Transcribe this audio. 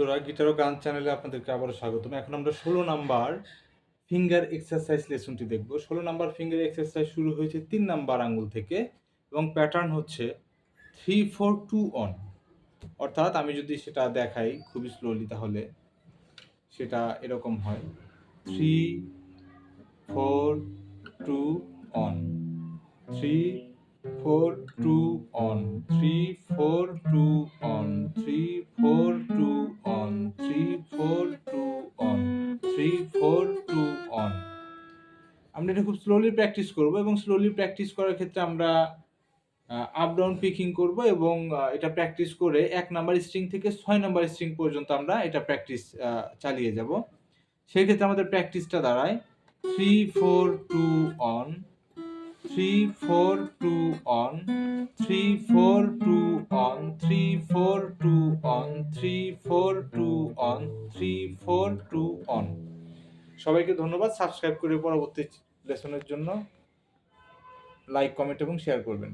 বন্ধুরা, গিটার ও গান চ্যানেলে আপনাদেরকে আবারও স্বাগতম। এখন আমরা ষোলো নাম্বার ফিঙ্গার এক্সারসাইজ লেসনটি দেখব। ষোলো নাম্বার ফিঙ্গার এক্সারসাইজ শুরু হয়েছে তিন নাম্বার আঙ্গুল থেকে এবং প্যাটার্ন হচ্ছে থ্রি, ফোর, টু, অন। অর্থাৎ আমি যদি সেটা দেখাই খুবই স্লোলি তাহলে সেটা এরকম হয়। Three, four, two, one. Three, four, two, one. Three, four, two, one. Three three four two one আমরা এটা খুব স্লোলি প্র্যাকটিস করব এবং স্লোলি প্র্যাকটিস করার ক্ষেত্রে আমরা আপ ডাউন পিকিং করব এবং এটা প্র্যাকটিস করে এক নাম্বার স্ট্রিং থেকে ছয় নাম্বার স্ট্রিং পর্যন্ত আমরা এটা প্র্যাকটিস চালিয়ে যাব। সেই ক্ষেত্রে আমাদের প্র্যাকটিসটা দাঁড়ায়। Three four two on three four two on three four two on three four two three four two on three four two on সবাইকে ধন্যবাদ। সাবস্ক্রাইব করে পরবর্তী লেসনের জন্য লাইক, কমেন্ট এবং শেয়ার করবেন।